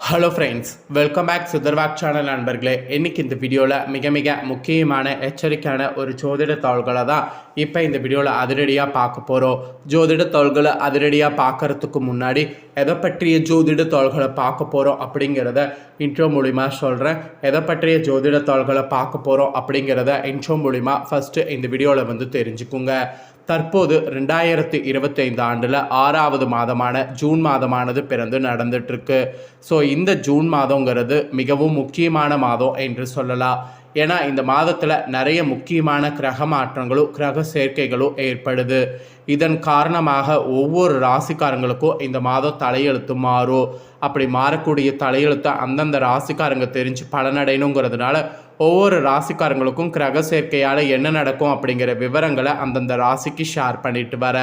Hello friends welcome back சுதர்வாக் channel நண்பர்களே. இன்றைக்கி இந்த வீடியோவில் மிக மிக முக்கியமான எச்சரிக்கையான ஒரு ஜோதிட தாள்களை தான் இப்போ இந்த வீடியோவில் அதிரடியாக பார்க்க போகிறோம் ஜோதிட தாள்களை அதிரடியாக பார்க்கறதுக்கு முன்னாடி எதை பற்றிய ஜோதிட தாள்களை பார்க்க போகிறோம் அப்படிங்கிறத இன்ட்ரோ மூலிமா சொல்கிறேன் எதை பற்றிய ஜோதிட தாள்களை பார்க்க போகிறோம் அப்படிங்கிறத இன்ட்ரோ மூலிமா ஃபஸ்ட்டு இந்த வீடியோவில் வந்து தெரிஞ்சுக்குங்க. தற்போது ரெண்டாயிரத்தி இருபத்தைந்து ஆண்டில் ஆறாவது மாதமான ஜூன் மாதமானது பிறந்து நடந்துட்டுருக்கு. ஸோ இந்த ஜூன் மாதங்கிறது மிகவும் முக்கியமான மாதம் என்று சொல்லலாம். ஏன்னா இந்த மாதத்தில் நிறைய முக்கியமான கிரக மாற்றங்களும் கிரக சேர்க்கைகளும் ஏற்படுது. இதன் காரணமாக ஒவ்வொரு ராசிக்காரங்களுக்கும் இந்த மாதம் தலையெழுத்து மாறும். அப்படி மாறக்கூடிய தலையெழுத்தை அந்தந்த ராசிக்காரங்க தெரிஞ்சு பலனடையணுங்கிறதுனால ஒவ்வொரு ராசிக்காரங்களுக்கும் கிரக சேர்க்கையால் என்ன நடக்கும் அப்படிங்கிற விவரங்களை அந்தந்த ராசிக்கு ஷேர் பண்ணிட்டு வர.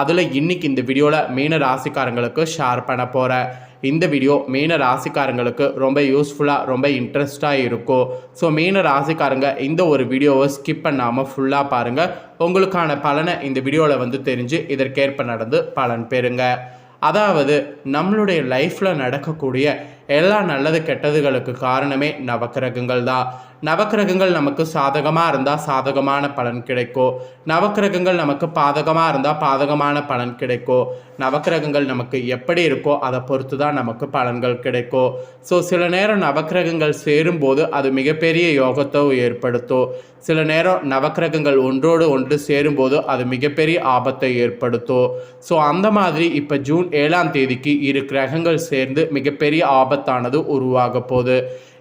அதில் இன்றைக்கி இந்த வீடியோவில் மீன ராசிக்காரங்களுக்கு ஷேர் பண்ண போகிறேன் இந்த வீடியோ மீன ராசிக்காரங்களுக்கு ரொம்ப யூஸ்ஃபுல்லாக ரொம்ப இன்ட்ரெஸ்டாக இருக்கும். ஸோ மீன ராசிக்காரங்க இந்த ஒரு வீடியோவை ஸ்கிப் பண்ணாமல் ஃபுல்லாக பாருங்கள் உங்களுக்கான பலனை இந்த வீடியோவில் வந்து தெரிஞ்சு இதற்கேற்ப நடந்து பலன் பெறுங்க. அதாவது நம்மளுடைய லைஃப்பில் நடக்கக்கூடிய எல்லா நல்லது கெட்டதுகளுக்கு காரணமே நவக்கிரகங்கள் தான் நவக்கிரகங்கள் நமக்கு சாதகமாக இருந்தால் சாதகமான பலன் கிடைக்கும் நவக்கிரகங்கள் நமக்கு பாதகமாக இருந்தால் பாதகமான பலன் கிடைக்கும் நவக்கிரகங்கள் நமக்கு எப்படி இருக்கோ அதை பொறுத்து தான் நமக்கு பலன்கள் கிடைக்கும் ஸோ சில நேரம் நவக்கிரகங்கள் சேரும்போது அது மிகப்பெரிய யோகத்தை ஏற்படுத்தும் சில நேரம் நவக்கிரகங்கள் ஒன்றோடு ஒன்று சேரும்போது அது மிகப்பெரிய ஆபத்தை ஏற்படுத்தும் ஸோ அந்த மாதிரி இப்போ ஜூன் ஏழாம் தேதிக்கு இரு கிரகங்கள் சேர்ந்து மிகப்பெரிய ஆபத்தானது உருவாக போகுது.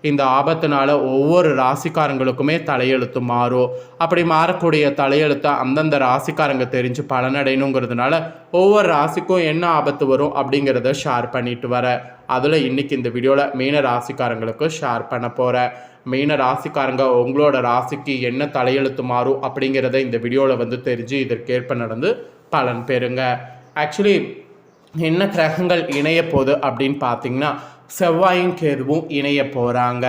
இந்த ஆபத்தினால ஒவ்வொரு ராசிக்காரங்களுக்குமே தலையெழுத்து மாறும். அப்படி மாறக்கூடிய தலையெழுத்தை அந்தந்த ராசிக்காரங்க தெரிஞ்சு பலனடையணுங்கிறதுனால ஒவ்வொரு ராசிக்கும் என்ன ஆபத்து வரும் அப்படிங்கிறத ஷேர் பண்ணிட்டு வர. அதில் இன்னைக்கு இந்த வீடியோவில் மீன ராசிக்காரங்களுக்கு ஷேர் பண்ண போகிறேன் மீன ராசிக்காரங்க உங்களோட ராசிக்கு என்ன தலையெழுத்து மாறும் அப்படிங்கிறத இந்த வீடியோவில் வந்து தெரிஞ்சு இதற்கேற்ப நடந்து பலன் பெறுங்க. ஆக்சுவலி என்ன கிரகங்கள் இணைய போகுது அப்படின்னு பார்த்தீங்கன்னா செவ்வாயும் கேதுவும் இணைய போகிறாங்க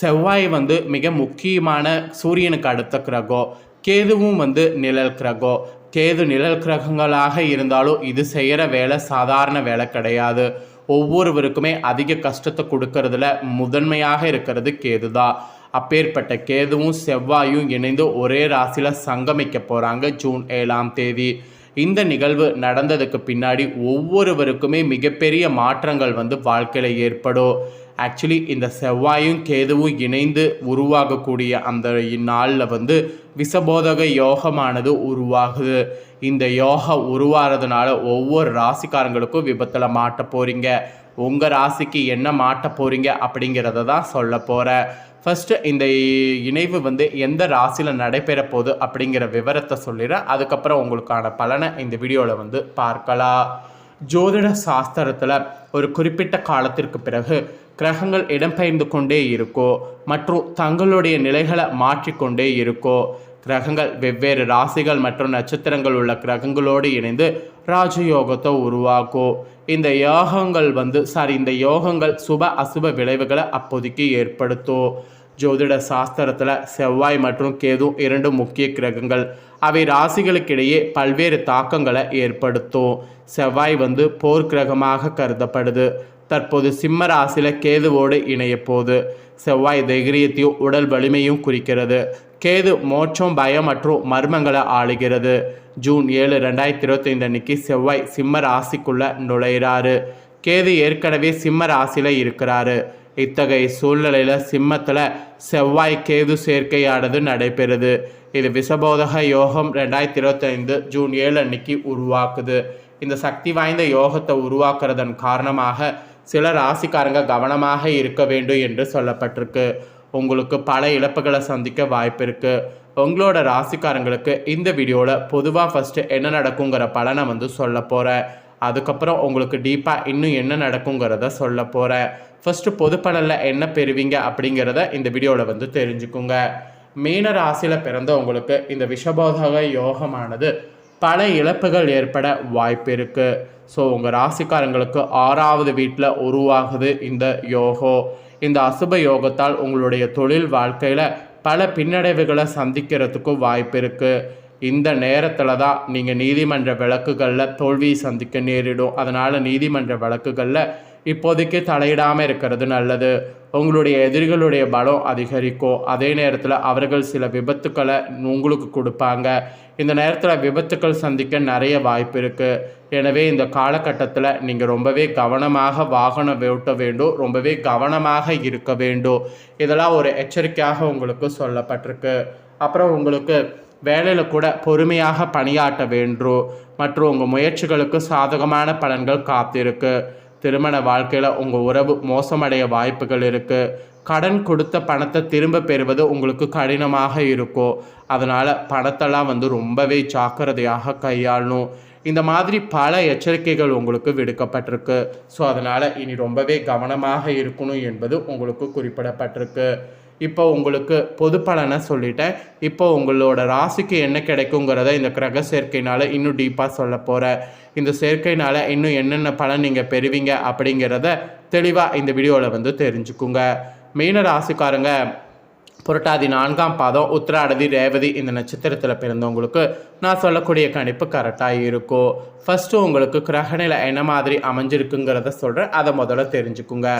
செவ்வாய் வந்து மிக முக்கியமான சூரியனுக்கு அடுத்த கிரகம் கேதுவும் வந்து நிழல் கிரகம் கேது நிழல் கிரகங்களாக இருந்தாலும் இது செய்கிற வேலை சாதாரண வேலை கிடையாது. ஒவ்வொருவருக்குமே அதிக கஷ்டத்தை கொடுக்கறதுல முதன்மையாக இருக்கிறது கேது தான் அப்பேற்பட்ட கேதுவும் செவ்வாயும் இணைந்து ஒரே ராசியில் சங்கமிக்க போகிறாங்க ஜூன் ஏழாம் தேதி. இந்த நிகழ்வு நடந்ததுக்கு பின்னாடி ஒவ்வொருவருக்குமே மிகப்பெரிய மாற்றங்கள் வந்து வாழ்க்கையில் ஏற்படும். ஆக்சுவலி இந்த செவ்வாயும் கேதுவும் இணைந்து உருவாகக்கூடிய அந்த நாளில் வந்து விசபோதக யோகமானது உருவாகுது. இந்த யோகா உருவாகிறதுனால ஒவ்வொரு ராசிக்காரங்களுக்கும் விபத்தில் மாட்ட போகிறீங்க உங்கள் ராசிக்கு என்ன மாட்ட போகிறீங்க அப்படிங்கிறத தான் சொல்ல போகிறேன் ஃபஸ்ட்டு இந்த இணைவு வந்து எந்த ராசியில் நடைபெற போகுது அப்படிங்கிற விவரத்தை சொல்லிடுறேன் அதுக்கப்புறம் உங்களுக்கான பலனை இந்த வீடியோவில் வந்து பார்க்கலாம். ஜோதிட சாஸ்திரத்தில் ஒரு குறிப்பிட்ட காலத்திற்கு பிறகு கிரகங்கள் இடம்பெயர்ந்து கொண்டே இருக்கோ மற்றும் தங்களுடைய நிலைகளை மாற்றிக்கொண்டே இருக்கோ கிரகங்கள் வெவ்வேறு ராசிகள் மற்றும் நட்சத்திரங்கள் உள்ள கிரகங்களோடு இணைந்து ராஜயோகத்தை உருவாக்கும் இந்த யோகங்கள் வந்து சாரி இந்த யோகங்கள் சுப அசுப விளைவுகளை அப்போதைக்கு ஏற்படுத்தும் ஜோதிட சாஸ்திரத்தில் செவ்வாய் மற்றும் கேது இரண்டு முக்கிய கிரகங்கள். அவை ராசிகளுக்கிடையே பல்வேறு தாக்கங்களை ஏற்படுத்தும் செவ்வாய் வந்து போர் கிரகமாக கருதப்படுது. தற்போது சிம்ம ராசியில் கேதுவோடு இணைய போது செவ்வாய் தைரியத்தையும் உடல் வலிமையும் குறிக்கிறது. கேது மோட்சம் பயம் மற்றும் மர்மங்களை ஆளுகிறது. ஜூன் ஏழு ரெண்டாயிரத்தி இருபத்தைந்து அன்னைக்கு செவ்வாய் சிம்ம ராசிக்குள்ள நுழையிறாரு. கேது ஏற்கனவே சிம்ம ராசியில் இருக்கிறாரு. இத்தகைய சூழ்நிலையில் சிம்மத்தில் செவ்வாய் கேது சேர்க்கையானது நடைபெறுது. இது விஷபோதக யோகம் ரெண்டாயிரத்தி இருபத்தைந்து ஜூன் ஏழு அன்னைக்கு உருவாக்குது. இந்த சக்தி வாய்ந்த யோகத்தை உருவாக்குறதன் காரணமாக சில ராசிக்காரங்க கவனமாக இருக்க வேண்டும் என்று சொல்லப்பட்டிருக்கு. உங்களுக்கு பல இழப்புகளை சந்திக்க வாய்ப்பு இருக்குது உங்களோட ராசிக்காரங்களுக்கு இந்த வீடியோவில் பொதுவாக ஃபஸ்ட்டு என்ன நடக்குங்கிற பலனை வந்து சொல்ல போகிறேன் அதுக்கப்புறம் உங்களுக்கு டீப்பாக இன்னும் என்ன நடக்குங்கிறத சொல்ல போகிறேன் ஃபஸ்ட்டு பொது பலனில் என்ன பெறுவீங்க அப்படிங்கிறத இந்த வீடியோவில் வந்து தெரிஞ்சுக்குங்க. மீன ராசியில் பிறந்தவங்களுக்கு இந்த விஷபோதக யோகமானது பல இழப்புகள் ஏற்பட வாய்ப்பு இருக்குது ஸோ உங்கள் ராசிக்காரங்களுக்கு ஆறாவது வீட்டில் உருவாகுது இந்த யோகம் இந்த அசுப யோகத்தால் உங்களுடைய தொழில் வாழ்க்கையில் பல பின்னடைவுகளை சந்திக்கிறதுக்கும் வாய்ப்பு இருக்குது இந்த நேரத்தில் தான் நீங்கள் நீதிமன்ற வழக்குகளில் தோல்வியை சந்திக்க நேரிடும். அதனால் நீதிமன்ற வழக்குகளில் இப்போதைக்கு தலையிடாமல் இருக்கிறது நல்லது. உங்களுடைய எதிரிகளுடைய பலம் அதிகரிக்கும். அதே நேரத்தில் அவர்கள் சில விபத்துக்களை உங்களுக்கு கொடுப்பாங்க. இந்த நேரத்தில் விபத்துக்கள் சந்திக்க நிறைய வாய்ப்பு இருக்குது எனவே இந்த காலகட்டத்தில் நீங்கள் ரொம்பவே கவனமாக வாகனம் ஓட்ட வேண்டும் ரொம்பவே கவனமாக இருக்க வேண்டும். இதெல்லாம் ஒரு எச்சரிக்கையாக உங்களுக்கு சொல்லப்பட்டிருக்கு. அப்புறம் உங்களுக்கு வேலையில் கூட பொறுமையாக பணியாற்ற வேண்டும். மற்றும் உங்கள் முயற்சிகளுக்கு சாதகமான பலன்கள் காத்திருக்கு. திருமண வாழ்க்கையில் உங்கள் உறவு மோசமடைய வாய்ப்புகள் இருக்குது கடன் கொடுத்த பணத்தை திரும்ப பெறுவது உங்களுக்கு கடினமாக இருக்கும். அதனால் பணத்தெல்லாம் வந்து ரொம்பவே ஜாக்கிரதையாக கையாளணும். இந்த மாதிரி பல எச்சரிக்கைகள் உங்களுக்கு விடுக்கப்பட்டிருக்கு. ஸோ அதனால் இனி ரொம்பவே கவனமாக இருக்கணும் என்பது உங்களுக்கு குறிப்பிடப்பட்டிருக்கு. இப்போ உங்களுக்கு பொது பலனை சொல்லிட்டேன். இப்போ உங்களோட ராசிக்கு என்ன கிடைக்குங்கிறத இந்த கிரக சேர்க்கைனால் இன்னும் டீப்பாக சொல்ல போகிறேன் இந்த சேர்க்கைனால் இன்னும் என்னென்ன பலன் நீங்கள் பெறுவீங்க அப்படிங்கிறத தெளிவாக இந்த வீடியோவில் வந்து தெரிஞ்சுக்குங்க. மீன ராசிக்காரங்க புரட்டாதி நான்காம் பாதம் உத்திராடதி ரேவதி இந்த நட்சத்திரத்தில் பிறந்தவங்களுக்கு நான் சொல்லக்கூடிய கணிப்பு கரெக்டாக இருக்கும் ஃபஸ்ட்டு உங்களுக்கு கிரகநிலை என்ன மாதிரி அமைஞ்சிருக்குங்கிறத சொல்கிறேன் அதை முதல்ல தெரிஞ்சுக்குங்க.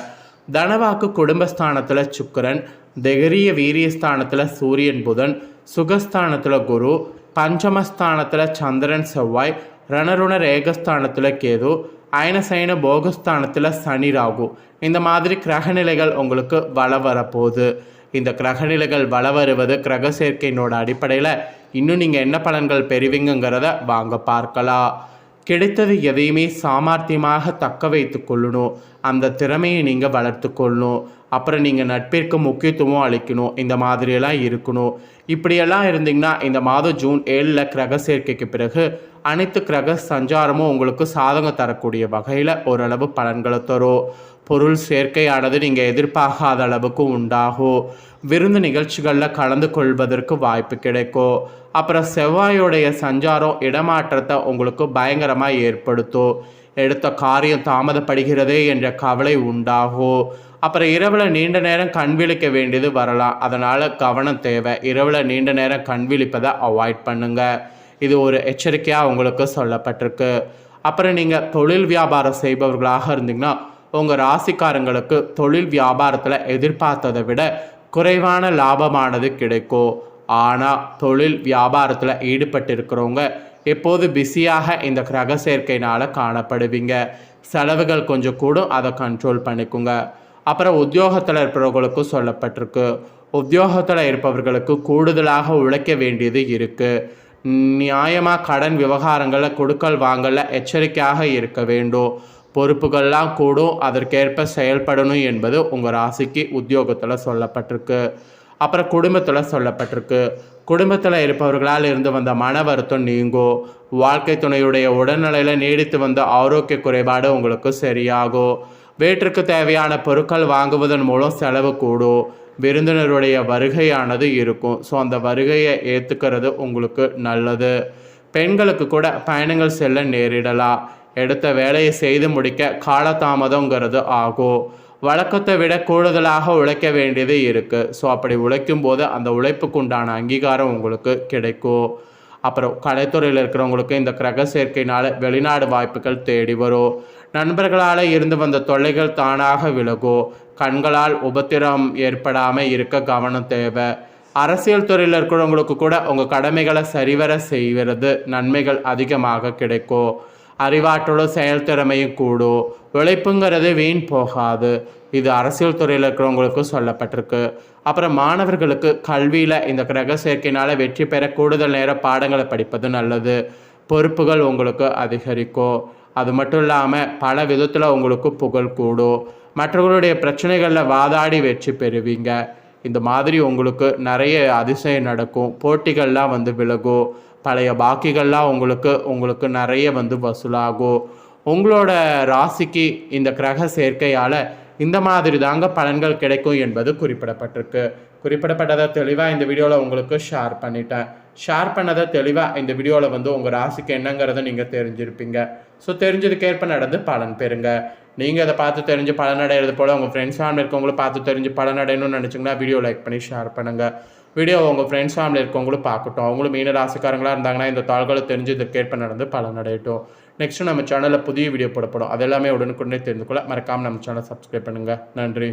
தனவாக்கு குடும்பஸ்தானத்தில் சுக்கரன் திகரிய வீரியஸ்தானத்தில் சூரியன் புதன் சுகஸ்தானத்தில் குரு பஞ்சமஸ்தானத்தில் சந்திரன் செவ்வாய் ரணருண ரேகஸ்தானத்தில் கேது அயனசைன போகஸ்தானத்தில் சனி ராகு. இந்த மாதிரி கிரகநிலைகள் உங்களுக்கு வள வரப்போகுது இந்த கிரகநிலைகள் வள வருவது கிரக சேர்க்கையினோட அடிப்படையில் இன்னும் நீங்கள் என்ன பலன்கள் பெறுவீங்கிறத வாங்க பார்க்கலாம். கிடைத்தது எதையுமே சாமர்த்தியமாக தக்க வைத்து கொள்ளணும். அந்த திறமையை நீங்கள் வளர்த்து கொள்ளணும். அப்புறம் நீங்கள் நட்பிற்கு முக்கியத்துவம் அளிக்கணும். இந்த மாதிரியெல்லாம் இருக்கணும். இப்படியெல்லாம் இருந்தீங்கன்னா இந்த மாதம் ஜூன் ஏழில் கிரக சேர்க்கைக்கு பிறகு அனைத்து கிரக சஞ்சாரமும் உங்களுக்கு சாதகம் தரக்கூடிய வகையில் ஓரளவு பலன்களை தரும். பொருள் சேர்க்கையானது நீங்கள் எதிர்பார்க்காத அளவுக்கு உண்டாகும் விருந்து நிகழ்ச்சிகளில் கலந்து கொள்வதற்கு வாய்ப்பு கிடைக்கும் அப்புறம் செவ்வாயோடைய சஞ்சாரம் இடமாற்றத்தை உங்களுக்கு பயங்கரமாக ஏற்படுத்தும் எடுத்த காரியம் தாமதப்படுகிறதே என்ற கவலை உண்டாகும் அப்புறம் இரவில் நீண்ட நேரம் கண் விழிக்க வேண்டியது வரலாம். அதனால் கவனம் தேவை. இரவில் நீண்ட நேரம் கண் விழிப்பதை அவாய்ட் பண்ணுங்கள் இது ஒரு எச்சரிக்கையாக உங்களுக்கு சொல்லப்பட்டிருக்கு. அப்புறம் நீங்கள் தொழில் வியாபாரம் செய்பவர்களாக இருந்தீங்கன்னா உங்கள் ராசிக்காரங்களுக்கு தொழில் வியாபாரத்தில் எதிர்பார்த்ததை விட குறைவான லாபமானது கிடைக்கும். ஆனால் தொழில் வியாபாரத்தில் ஈடுபட்டு இருக்கிறவங்க எப்போது பிஸியாக இந்த கிரக சேர்க்கைனால் காணப்படுவீங்க. செலவுகள் கொஞ்சம் கூடும் அதை கண்ட்ரோல் பண்ணிக்கோங்க. அப்புறம் உத்தியோகத்தில் இருப்பவர்களுக்கும் சொல்லப்பட்டிருக்கு. உத்தியோகத்தில் இருப்பவர்களுக்கு கூடுதலாக உழைக்க வேண்டியது இருக்குது நியாயமாக கடன் விவகாரங்களில் கொடுக்கல் வாங்கல எச்சரிக்கையாக இருக்க வேண்டும். பொறுப்புகள்லாம் கூடும் அதற்கேற்ப செயல்படணும் என்பது உங்கள் ராசிக்கு உத்தியோகத்தில் சொல்லப்பட்டிருக்கு. அப்புறம் குடும்பத்தில் சொல்லப்பட்டிருக்கு. குடும்பத்தில் இருப்பவர்களால் இருந்து வந்த மன வருத்தம் நீங்கும் வாழ்க்கை துணையுடைய உடல்நிலையில் நீடித்து வந்த ஆரோக்கிய குறைபாடு உங்களுக்கு சரியாகும் வீட்டிற்கு தேவையான பொருட்கள் வாங்குவதன் மூலம் செலவு கூடும் விருந்தினருடைய வருகையானது இருக்கும். ஸோ அந்த வருகையை ஏற்றுக்கிறது உங்களுக்கு நல்லது. பெண்களுக்கு கூட பயணங்கள் செல்ல நேரிடலாம். எடுத்த வேலையை செய்து முடிக்க காலதாமதங்கிறது ஆகும் வழக்கத்தை விட கூடுதலாக உழைக்க வேண்டியது இருக்குது ஸோ அப்படி உழைக்கும் போது அந்த உழைப்புக்கு உண்டான அங்கீகாரம் உங்களுக்கு கிடைக்கும் அப்புறம் கலைத்துறையில் இருக்கிறவங்களுக்கு இந்த கிரக சேர்க்கையினால் வெளிநாடு வாய்ப்புகள் தேடி வரும் நண்பர்களால் இருந்து வந்த தொல்லைகள் தானாக விலகும் கண்களால் உபத்திரம் ஏற்படாமல் இருக்க கவனம் தேவை. அரசியல் துறையில் இருக்கிறவங்களுக்கு கூட உங்கள் கடமைகளை சரிவர செய்வது நன்மைகள் அதிகமாக கிடைக்கும் அறிவாற்றலும் செயல்திறமையும் கூடும் உழைப்புங்கிறது வீண் போகாது. இது அரசியல் துறையில் இருக்கிறவங்களுக்கும் சொல்லப்பட்டிருக்கு. அப்புறம் மாணவர்களுக்கு கல்வியில் இந்த கிரக சேர்க்கையினால் வெற்றி பெற கூடுதல் நேரம் பாடங்களை படிப்பது நல்லது. பொறுப்புகள் உங்களுக்கு அதிகரிக்கும் அது மட்டும் இல்லாமல் பல விதத்தில் உங்களுக்கு புகழ் கூடும் மற்றவர்களுடைய பிரச்சனைகளில் வாதாடி வெற்றி பெறுவீங்க. இந்த மாதிரி உங்களுக்கு நிறைய அதிசயம் நடக்கும். போட்டிகள்லாம் வந்து விலகும் பழைய பாக்கிகள்லாம் உங்களுக்கு உங்களுக்கு நிறைய வந்து வசூலாகும். உங்களோட ராசிக்கு இந்த கிரக சேர்க்கையால் இந்த மாதிரி தாங்க பலன்கள் கிடைக்கும் என்பது குறிப்பிடப்பட்டிருக்கு. குறிப்பிடப்பட்டதை தெளிவாக இந்த வீடியோவில் உங்களுக்கு ஷேர் பண்ணிட்டேன். ஷேர் பண்ணதை தெளிவாக இந்த வீடியோவில் வந்து உங்கள் ராசிக்கு என்னங்கிறத நீங்கள் தெரிஞ்சிருப்பீங்க. ஸோ தெரிஞ்சதுக்கேற்ப நடந்து பலன் பெறுங்க. நீங்கள் அதை பார்த்து தெரிஞ்சு பலனடைகிறது போல் உங்கள் ஃப்ரெண்ட்ஸ் ஃபேமிலி இருக்கவங்களும் பார்த்து தெரிஞ்சு பலனடையணும்னு நினச்சிங்கன்னா வீடியோ லைக் பண்ணி ஷேர் பண்ணுங்கள் வீடியோ உங்கள் ஃப்ரெண்ட்ஸ் ஃபேமிலி இருக்கவங்களும் பார்க்கட்டும். அவங்களும் மீன ராசிக்காரங்களாக இருந்தாங்கன்னா இந்த தாள்களை தெரிஞ்சு இதற்கேற்ப நடந்து பலனடையட்டும் நெக்ஸ்ட்டு நம்ம சேனலில் புதிய வீடியோ போடப்படும் அதெல்லாமே உடனுக்குடனே தெரிந்து கொள்ள மறக்காமல் நம்ம சேனலை சப்ஸ்கிரைப் பண்ணுங்கள் நன்றி.